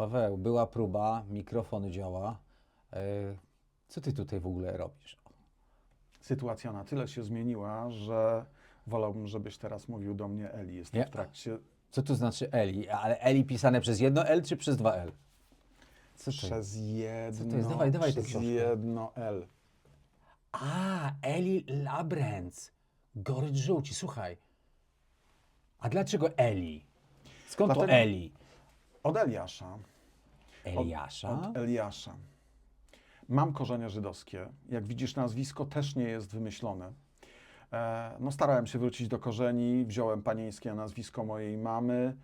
Paweł, była próba, mikrofon działa. E, Co ty tutaj w ogóle robisz? Sytuacja na tyle się zmieniła, że wolałbym, żebyś teraz mówił do mnie Eli. Jestem Nie. w trakcie Co tu znaczy Eli? Ale Eli pisane przez jedno L czy przez dwa L? Co to przez jedno, Co to jest? Dawaj, dawaj przez jedno L. A, Eli Labręc. Gorycz żółci, słuchaj. A dlaczego Eli? Skąd to Dlatego- Eli? Od Eliasza. Eliasza? Od Eliasza. Mam korzenie żydowskie. Jak widzisz, nazwisko też nie jest wymyślone. E, no, starałem się wrócić do korzeni, wziąłem panieńskie nazwisko mojej mamy.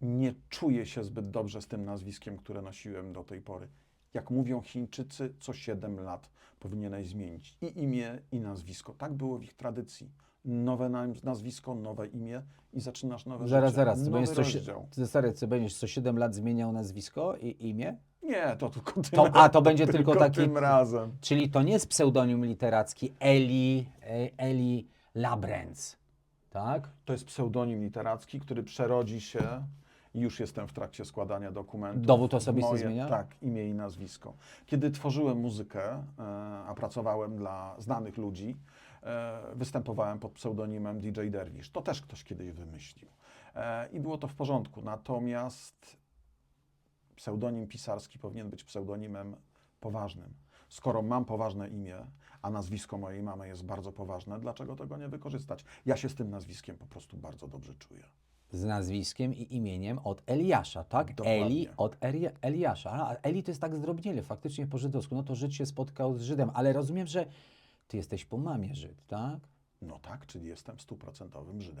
Nie czuję się zbyt dobrze z tym nazwiskiem, które nosiłem do tej pory. Jak mówią Chińczycy, co 7 lat powinieneś zmienić i imię, i nazwisko. Tak było w ich tradycji. Nowe na- nazwisko, nowe imię i zaczynasz nowe Zaraz, życie. zaraz. Ty Nowy będziesz, co, rozdział. stary, ty będziesz co 7 lat zmieniał nazwisko i imię? Nie, to tylko tym To, a to będzie tylko taki. tym razem. Czyli to nie jest pseudonim literacki Eli, e, Eli Labręc. Tak? To jest pseudonim literacki, który przerodzi się już jestem w trakcie składania dokumentów. Dowód osobisty moje, zmienia? Tak, imię i nazwisko. Kiedy tworzyłem muzykę, e, a pracowałem dla znanych ludzi, e, występowałem pod pseudonimem DJ Derwisz. To też ktoś kiedyś wymyślił. E, I było to w porządku. Natomiast pseudonim pisarski powinien być pseudonimem poważnym. Skoro mam poważne imię, a nazwisko mojej mamy jest bardzo poważne, dlaczego tego nie wykorzystać? Ja się z tym nazwiskiem po prostu bardzo dobrze czuję. Z nazwiskiem i imieniem od Eliasza, tak? Dokładnie. Eli od Eli, Eliasza. A Eli to jest tak zdrobniele, faktycznie po żydowsku. No to Żyd się spotkał z Żydem, ale rozumiem, że ty jesteś po mamie Żyd, tak? No tak, czyli jestem stuprocentowym Żydem.